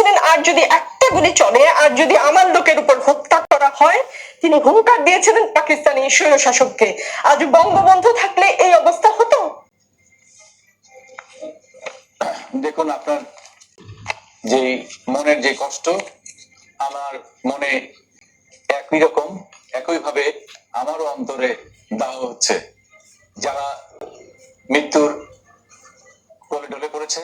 বলেছিলেন আর যদি একটা গুলি চলে, আর যদি আমার লোকের উপর হত্যা করা হয়, তিনি হুঙ্কার দিয়েছিলেন পাকিস্তানি স্বৈর শাসককে আজ বঙ্গবন্ধু থাকলে এই অবস্থা হতো? দেখুন, আপনার যে মনের যে কষ্ট, আমার মনে একই রকম একইভাবে আমারও অন্তরে দাহ হচ্ছে। যারা মৃত্যুর কোলে ঢলে পড়েছে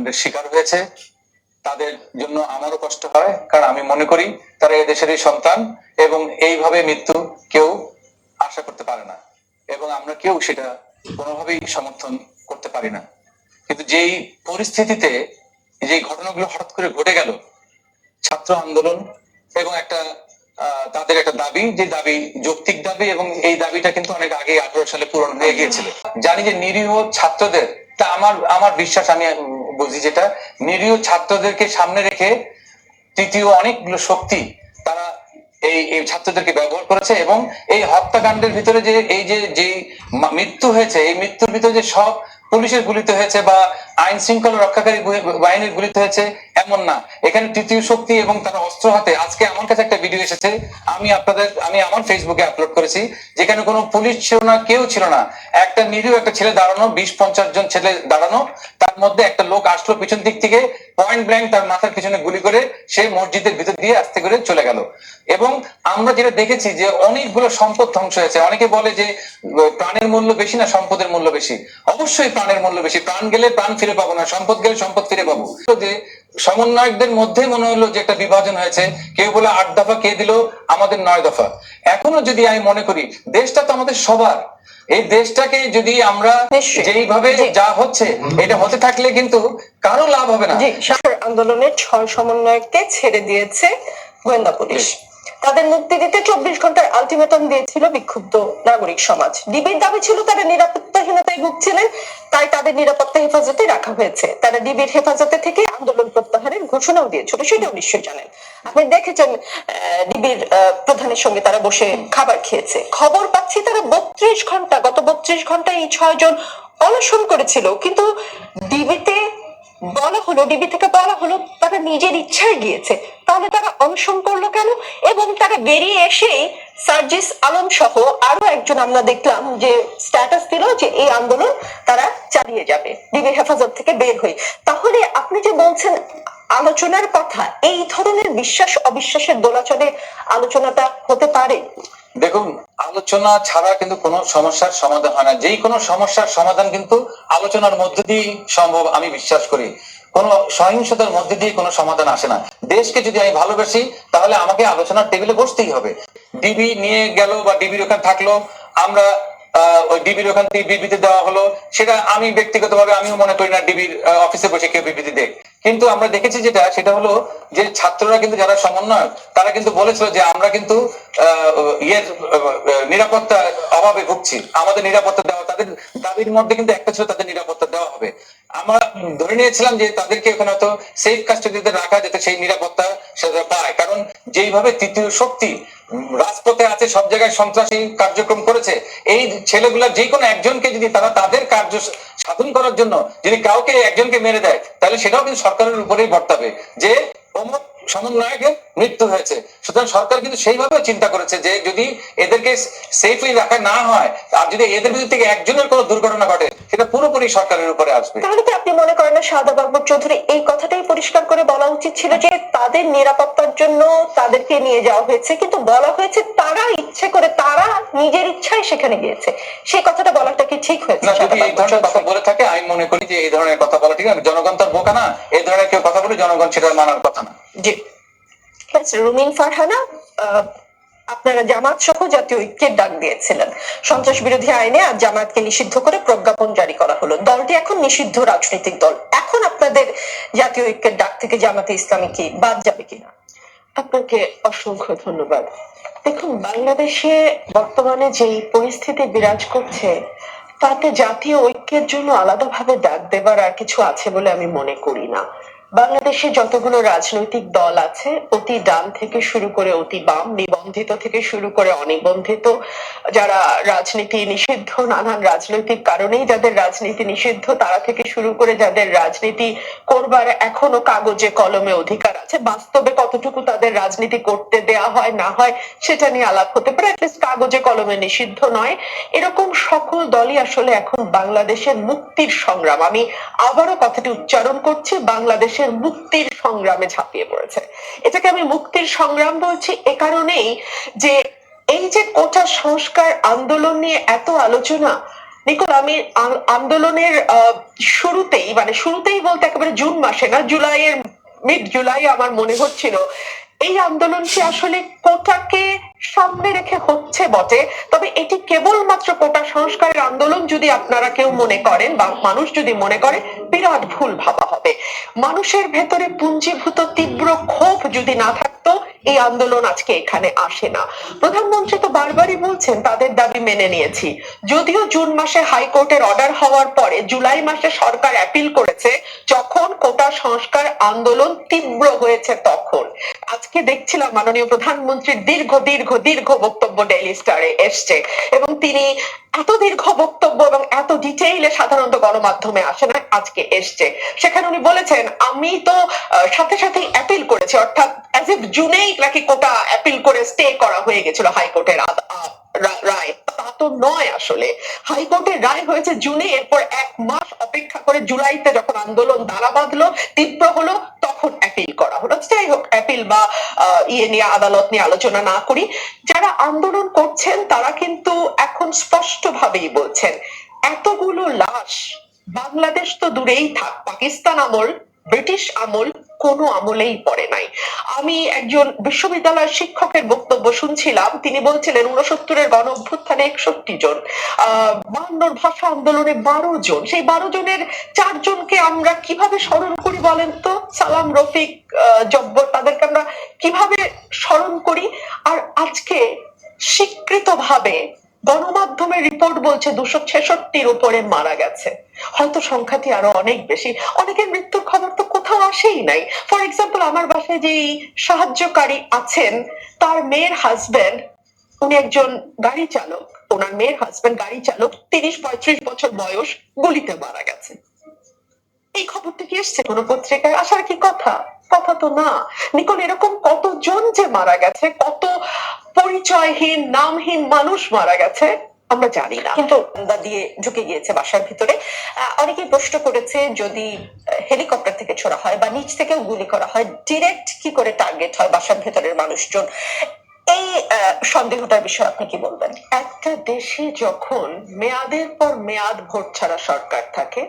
হত্যাকাণ্ডের শিকার হয়েছে। তাদের জন্য আমারও কষ্ট হয়, কারণ আমি মনে করি তারা এই দেশেরই সন্তান এবং এইভাবে মৃত্যু কেউ আশা করতে পারে না এবং আমরা কেউ সেটা কোনোভাবেই সমর্থন করতে পারি না। কিন্তু যেই পরিস্থিতিতে যে ঘটনাগুলো হঠাৎ করে ঘটে গেল, ছাত্র আন্দোলন এবং একটা তাদের একটা দাবি, যে দাবি যৌক্তিক দাবি এবং এই দাবিটা কিন্তু অনেক আগে আঠারো সালে পূরণ হয়ে গিয়েছিল। জানি যে নিরীহ ছাত্রদের, তা আমার আমার বিশ্বাস, আমি বুঝি যেটা নিরীহ ছাত্রদেরকে সামনে রেখে তৃতীয় অনেকগুলো শক্তি তারা এই এই ছাত্রদেরকে ব্যবহার করেছে এবং এই হত্যাকাণ্ডের ভিতরে যে, এই যে যে মৃত্যু হয়েছে, এই মৃত্যুর ভিতরে যে সব পুলিশের গুলিতে হয়েছে বা আইন শৃঙ্খলা রক্ষাকারী বাহিনীর গুলিতে হয়েছে, এমন না। এখানে তৃতীয় শক্তি এবং তারা অস্ত্র হাতে, আজকে আমার কাছে একটা ভিডিও এসেছে, আমি আপনাদের, আমি আমার ফেসবুকে আপলোড করেছি, যেখানে কোনো পুলিশ ছিল না, কেউ ছিল না। একটা নিরীহ একটা ছেলে দাঁড়ানো, বিশ পঞ্চাশ জন ছেলে দাঁড়ানো, তার মধ্যে একটা লোক আসলো পিছন দিক থেকে পয়েন্ট ব্ল্যাঙ্ক তার মাথার পিছনে গুলি করে সে মসজিদের ভিতর দিয়ে আস্তে করে চলে গেল। এবং আমরা যেটা দেখেছি যে অনেকগুলো সম্পদ ধ্বংস হয়েছে। অনেকে বলে যে প্রাণের মূল্য বেশি না সম্পদের মূল্য বেশি? অবশ্যই প্রাণের মূল্য বেশি। প্রাণ গেলে প্রাণ ফিরে পাবো না, সম্পদ গেলে সম্পদ ফিরে পাবো। যে সমন্বয়কদের মধ্যে মনে হলো যে একটা বিভাজন হয়েছে, কেউ বলে আট দফা কে দিল? আমাদের নয় দফা। এখনও যদি আমি মনে করি, দেশটা তো আমাদের সবার। এই দেশটাকে যদি আমরা। যেইভাবে যা হচ্ছে এটা হতে থাকলে কিন্তু কারও লাভ হবে না। আন্দোলনের ছয় সমন্বয়ককে ছেড়ে দিয়েছে গোয়েন্দা পুলিশ। তাদের মুক্তি দিতে চব্বিশ ঘণ্টার আলটিমেটাম দিয়েছিল বিক্ষুব্ধ নাগরিক সমাজ। ডিবির দাবি ছিল তারা নিরাপত্তাহীনতায় ভুগছিলেন, তাই তাদের নিরাপত্তা হেফাজতে রাখা হয়েছে। তারা ডিবির হেফাজতে থেকে আন্দোলন প্রত্যাহারের ঘোষণাও দিয়েছিল, সেটাও নিশ্চয়ই জানেন। আপনি দেখেছেন ডিবির প্রধানের সঙ্গে তারা বসে খাবার খেয়েছে। খবর পাচ্ছি তারা বত্রিশ ঘণ্টা, গত বত্রিশ ঘণ্টা এই ছয়জন অনশন করেছিল, কিন্তু ডিবিতে বলা হলো, ডিবি থেকে বলা হলো, তারা নিজের ইচ্ছায় গিয়েছে। তাহলে তারা অনশন করল কেন? এবং তারা বেরিয়ে এসেই সার্জিস আলম সহ আরও একজন আমরা দেখলাম যে স্ট্যাটাস দিল যে এই আন্দোলন তারা চালিয়ে যাবে ডিবি হেফাজত থেকে বের হয়ে। তাহলে আপনি যে বলছেন আলোচনার কথা, এই ধরনের বিশ্বাস অবিশ্বাসের দোলাচলে আলোচনাটা হতে পারে? দেখুন, আলোচনা ছাড়া কিন্তু কোনো সমস্যার সমাধান হয় না। যেই কোনো সমস্যার সমাধান কিন্তু আলোচনার মধ্যে দিয়ে সম্ভব আমি বিশ্বাস করি। কোন সহিংসতার মধ্যে দিয়ে কোনো সমাধান আসে না। দেশকে যদি আমি ভালোবাসি, তাহলে আমাকে আলোচনার টেবিলে বসতেই হবে। ডিবি নিয়ে গেল বা ডিবির ওখানে থাকল, আমরা ওই ডিবির ওখান থেকে বিবৃতি দেওয়া হলো, সেটা আমি ব্যক্তিগতভাবে আমিও মনে করি না ডিবির অফিসে বসে কেউ বিবৃতি দেখ কিন্তু আমরা দেখেছি যেটা, সেটা হলো যে ছাত্ররা কিন্তু যারা সমন্বয়ক, তারা কিন্তু বলেছিল যে আমরা কিন্তু নিরাপত্তা অভাবে ভুগছি। আমাদের নিরাপত্তা দাবির মধ্যে কিন্তু একটা ছিল তাদের নিরাপত্তা দেওয়া হবে। আমরা ধরে নিয়েছিলাম যে তাদেরকে ওখানে হয়তো সেফ কাস্টডিতে রাখা যাতে সেই নিরাপত্তা সেটা পায়। কারণ যেইভাবে তৃতীয় শক্তি রাজপথে আছে সব জায়গায় সন্ত্রাসী কার্যক্রম করেছে এই ছেলেগুলা যে কোনো একজনকে যদি তারা তাদের কার্য সাধন করার জন্য যদি কাউকে একজনকে মেরে দেয় তাহলে সেটাও কিন্তু সরকারের উপরেই বর্তাবে যে অমুক সমন্বয়কের মৃত্যু হয়েছে। সুতরাং সরকার কিন্তু সেইভাবে চিন্তা করেছে যে যদি এদেরকে সেফলি রাখা না হয় আর যদি এদের ভিতর থেকে একজনের কোনো দুর্ঘটনা ঘটে সেটা পুরোপুরি সরকারের উপরে আসবে। তাহলে কি আপনি মনে করেন না শাহাদা বাবর চৌধুরী এই কথাটাই পরিষ্কার করে বলা উচিত ছিল যে তাদের নিরাপত্তার জন্য তাদেরকে নিয়ে যাওয়া হয়েছে কিন্তু বলা হয়েছে তারা ইচ্ছে করে তারা নিজের ইচ্ছায় সেখানে গিয়েছে। সেই কথাটা বলাটা কি ঠিক হয়েছে না যদি এই ধরনের কথা বলে থাকে আমি মনে করি যে এই ধরনের কথা বলা ঠিক আছে জনগণ তার বোকা না এই ধরনের কেউ কথা বলে জনগণ সেটা মানার কথা না। জি। রুমিন ফারহানা আপনারা জামাত সহ জাতীয় ঐক্যের ডাক দিয়েছিলেন। সন্ত্রাস বিরোধী আইনে আজ জামাতকে নিষিদ্ধ করে প্রজ্ঞাপন জারি করা হলো। দলটি এখন নিষিদ্ধ রাজনৈতিক দল। এখন আপনাদের জাতীয় ঐক্যের ডাক থেকে জামাতে ইসলামী কি বাদ যাবে কিনা? আপনাকে অসংখ্য ধন্যবাদ। দেখুন, বাংলাদেশে বর্তমানে যেই পরিস্থিতি বিরাজ করছে, তাতে জাতীয় ঐক্যের জন্য আলাদাভাবে ডাক দেবার আর কিছু আছে বলে আমি মনে করি না। বাংলাদেশে যতগুলো রাজনৈতিক দল আছে, অতি ডান থেকে শুরু করে অতি বাম, নিবন্ধিত থেকে শুরু করে অনিবন্ধিত, যারা রাজনীতি নিষিদ্ধ, নানান রাজনৈতিক কারণেই যাদের রাজনীতি নিষিদ্ধ, তারা থেকে শুরু করে যাদের রাজনীতি করবার এখনও কাগজে, কলমে অধিকার আছে, বাস্তবে কতটুকু তাদের রাজনীতি করতে দেয়া হয়, না হয়, সেটা নিয়ে আলাপ হতে পারে। কাগজে, কলমে নিষিদ্ধ নয়। এরকম সকল দলই আসলে এখন বাংলাদেশের মুক্তির সংগ্রাম। আমি আবারও কথাটি উচ্চারণ করছি বাংলাদেশের মুক্তির সংগ্রামে ঝাঁপিয়ে পড়েছে। এটাকে আমি মুক্তির সংগ্রাম বলছি এ কারণেই যে এই যে কোটা সংস্কার আন্দোলন নিয়ে এত আলোচনা, নিকোল, আমি আন্দোলনের শুরুতেই মানে শুরুতেই বলতে একেবারে জুন মাসে না, জুলাইয়ের মিড জুলাই আমার মনে হচ্ছিল এই আন্দোলনটি আসলে কোটাকে সামনে রেখে হচ্ছে বটে। তবে এটি কেবলমাত্র কোটা সংস্কারের আন্দোলন যদি আপনারা কেউ মনে করেন বা মানুষ যদি মনে করে, বিরাট ভুল ভাবা হবে। মানুষের ভেতরে পুঞ্জীভূত তীব্র ক্ষোভ যদি না থাকতো এই আন্দোলন আজকে এখানে আসে না। প্রধানমন্ত্রী তো বারবারই বলছেন, তাদের দাবি মেনে নিয়েছি। যদিও জুন মাসে হাইকোর্টের অর্ডার হওয়ার পরে জুলাই মাসে সরকার অ্যাপিল করেছে, যখন কোটা সংস্কার আন্দোলন তীব্র হয়েছে তখন। আজকে দেখছিলাম মাননীয় প্রধানমন্ত্রীর দীর্ঘ দীর্ঘ দীর্ঘ বক্তব্য ডেইলি স্টারে এসছে এবং তিনি এত দীর্ঘ বক্তব্য এবং এত ডিটেইলে সাধারণত গণমাধ্যমে আসে না, আজকে এসছে। সেখানে উনি বলেছেন, আমি তো সাথে সাথেই অ্যাপিল করেছি। অর্থাৎ অ্যাজ ইফ জুনেই নাকি কোটা অ্যাপিল করে স্টে করা হয়ে গেছিল হাইকোর্টের রায়। তা তো নয় আসলে। হাইকোর্টের রায় হয়েছে জুনে, এরপর এক মাস অপেক্ষা করে জুলাইতে যখন আন্দোলন দাঁড়া বাঁধলো, তীব্র হলো, তখন অ্যাপিল করা হলো। যাই হোক অ্যাপিল বা ইয়ে নিয়ে, আদালত নিয়ে আলোচনা না করি। যারা আন্দোলন করছেন, তারা কিন্তু এখন স্পষ্ট ভাবেই বলছেন, এতগুলো লাশ বাংলাদেশ তো দূরেই থাক। পাকিস্তান আমল, ব্রিটিশ আমল কোনো আমলেই পড়ে নাই। আমি একজন বিশ্ববিদ্যালয়ের শিক্ষকের বক্তব্য শুনছিলাম। তিনি বলছিলেন উনসত্তরের গণ অভ্যুত্থানে একষট্টি জন বাহান্নর ভাষা আন্দোলনে বারো জন। সেই বারো জনের চারজনকে আমরা কীভাবে স্মরণ করি বলেন তো? সালাম, রফিক জব্বর, তাদেরকে আমরা কীভাবে স্মরণ করি? আর আজকে স্বীকৃতভাবে গণমাধ্যমের রিপোর্ট বলছে দুশো ছেষট্টির উপরে মারা গেছে। হয়তো সংখ্যাটি আরও অনেক বেশি। অনেকের মৃত্যুর খবর তো কোথাও আসেই নাই। ফর এক্সাম্পল আমার বাসায় যেই সাহায্যকারী আছেন, তার মেয়ের হাজবেন্ড উনি একজন গাড়ি চালক। ওনার মেয়ের হাজবেন্ড গাড়ি চালক, তিরিশ পঁয়ত্রিশ বছর বয়স, গুলিতে মারা গেছে। এই খবরটা কি এসছে কোনো পত্রিকায়? আসার কি কথা? কথা তো না। নিকল, এরকম কতজন যে মারা গেছে, কত পরিচয়হীন, নামহীন মানুষ মারা গেছে, আমরা জানি না। কিন্তু দিয়ে ঢুকে গিয়েছে বাসার ভিতরে। অনেকেই প্রশ্ন করেছে যদি হেলিকপ্টার থেকে ছোড়া হয় বা নিচ থেকে গুলি করা হয় ডিরেক্ট কি করে টার্গেট হয় বাসার ভেতরের মানুষজন? এই সন্দেহটার বিষয়ে আপনি কি বলবেন? একটা দেশে যখন মেয়াদের পর মেয়াদ ভোট ছাড়া সরকার থাকে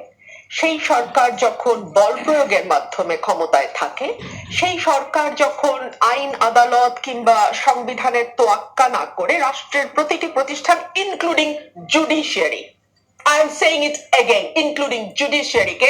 সেই সরকার যখন বল প্রয়োগের মাধ্যমে ক্ষমতায় থাকে, সেই সরকার যখন আইন, আদালত কিংবা সংবিধানের তোয়াক্কা না করে রাষ্ট্রের প্রতিটি প্রতিষ্ঠান including judiciary I am saying it again including জুডিশিয়ারিকে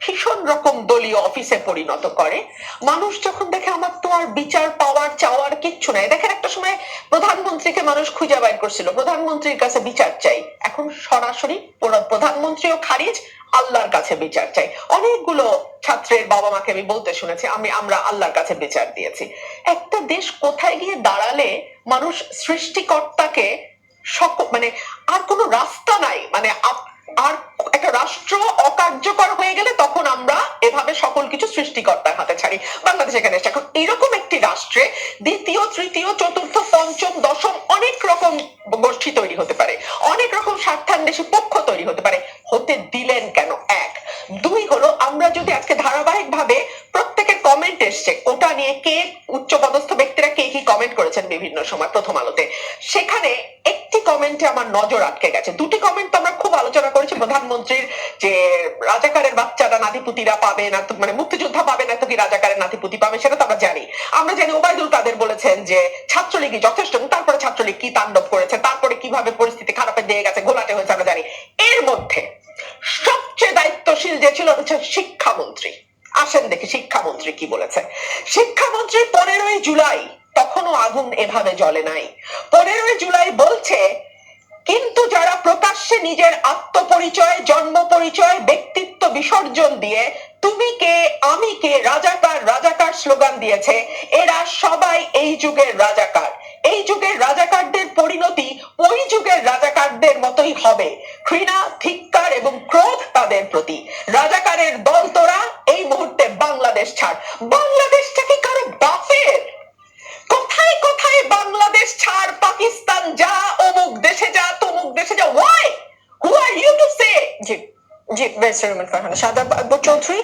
ভীষণ রকম দলীয় অফিসে পরিণত করে। মানুষ যখন দেখে আমার তো আর বিচার, পাওয়ার, চাওয়ার কিচ্ছু নাই। দেখেন একটা সময় প্রধানমন্ত্রীকে মানুষ খুঁজে বাইর করছিল। প্রধানমন্ত্রীর কাছে বিচার চাই। এখন সরাসরি প্রধানমন্ত্রীও খারিজ, আল্লাহর কাছে বিচার চাই। অনেকগুলো ছাত্রের বাবা মাকে আমি বলতে শুনেছি, আমি, আমরা আল্লাহর কাছে বিচার দিয়েছি। একটা দেশ কোথায় গিয়ে দাঁড়ালে মানুষ সৃষ্টিকর্তাকে সক- মানে আর কোনো রাস্তা নাই। মানে আর একটা রাষ্ট্র অকার্যকর হয়ে গেলে তখন আমরা এভাবে সকল কিছু সৃষ্টিকর্তার হাতে ছাড়ি। বাংলাদেশ এখানে এসেছে। এখন এরকম একটি রাষ্ট্রে দ্বিতীয়, তৃতীয়, চতুর্থ, পঞ্চম, দশম অনেক রকম গোষ্ঠী তৈরি হতে পারে। অনেক রকম স্বার্থান্বেষী পক্ষ তৈরি হতে পারে। হতে দিলেন কেন? এক। দুই হলো, আমরা যদি আজকে ধারাবাহিক ভাবে প্রত্যেকের কমেন্ট এসছে, ওটা নিয়ে কে উচ্চ পদস্থ ব্যক্তিরা কে কি কমেন্ট করেছেন বিভিন্ন সময় প্রথম আলোতে, সেখানে কমেন্টে আমার নজর আটকে গেছে। দুটি কমেন্ট তো আমরা খুব আলোচনা করেছি। প্রধানমন্ত্রীর যে রাজাকারের বাচ্চারা নাতিপুতিরা পাবে না মানে মুক্তিযোদ্ধা পাবে না তো কি রাজাকারের নাতিপুতি পাবে, সেটা তো আমরা জানি। আমরা জানি ওবায়দুল কাদের বলেছেন যে ছাত্রলীগই যথেষ্ট, এবং তারপরে ছাত্রলীগ কি তাণ্ডব করেছে, তারপরে কীভাবে পরিস্থিতি খারাপের দিয়ে গেছে, ঘোলাটে হয়েছে আমরা জানি। এর মধ্যে সবচেয়ে দায়িত্বশীল যে ছিল হচ্ছে শিক্ষামন্ত্রী। আসেন দেখি শিক্ষামন্ত্রী কি বলেছে। শিক্ষামন্ত্রী পনেরোই জুলাই তখনও আগুন এভাবে জ্বলে নাই। পনেরোই জুলাই বলছে, কিন্তু যারা প্রকাশ্যে নিজের আত্মপরিচয়, জন্ম পরিচয়, ব্যক্তিত্ব বিসর্জন দিয়ে তুমি কে, আমি কে, রাজাকার রাজাকার স্লোগান দিয়েছে, এরা সবাই এই যুগের রাজাকার। এই যুগের রাজাকারদের পরিণতি ওই যুগের রাজাকারদের মতোই হবে। ঘৃণা, ধিক্কার এবং ক্রোধ তাদের প্রতি। রাজাকারের দল তোরা, এই মুহূর্তে বাংলাদেশ ছাড়। বাংলাদেশটা কি কারও বাপের কোথায় বাংলাদেশ, ছাড় পাকিস্তান, যা অমুক দেশে যা, তমুক দেশে যা why who are you to say জি জি বেস্ট রুমেন ফারহানা সাদা চৌধুরী।